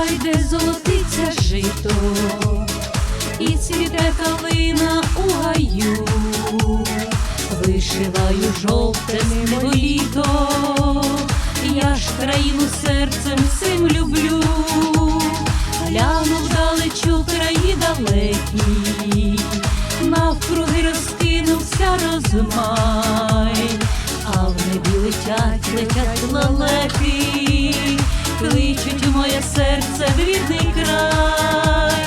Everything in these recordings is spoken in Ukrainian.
колотиться жито, і цвіте калина у гаю, вишиваю жовтим літо, я ж країну серцем всім люблю, гляну вдалечу краї далекі, навкруги розкинувся розмай, а в небі летять, летять лелеки, кличуть моє серце в рідний край,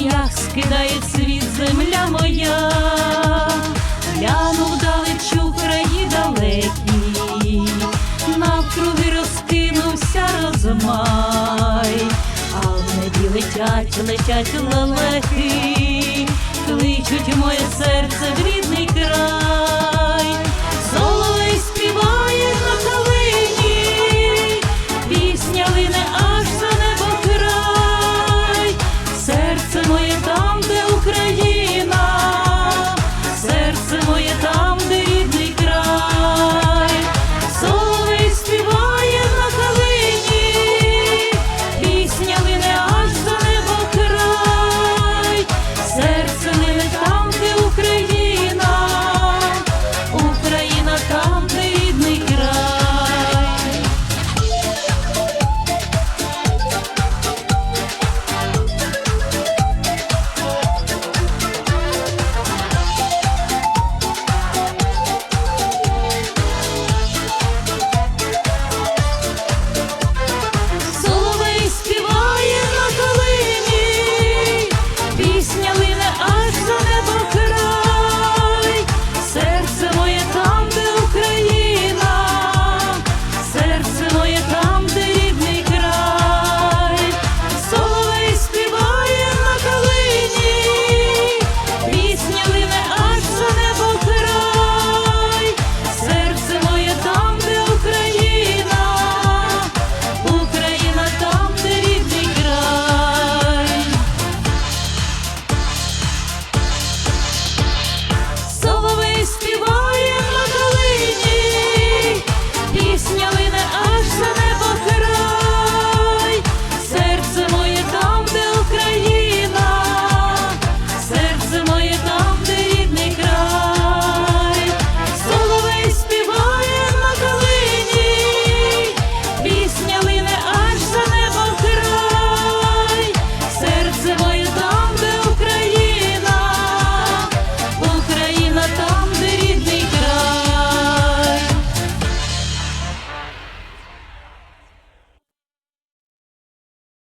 як скидає світ земля моя, гляну вдалечу краї далекі, навкруги розкинувся розмай, а в небі летять, летять лелеки, кличуть моє серце в рідний край.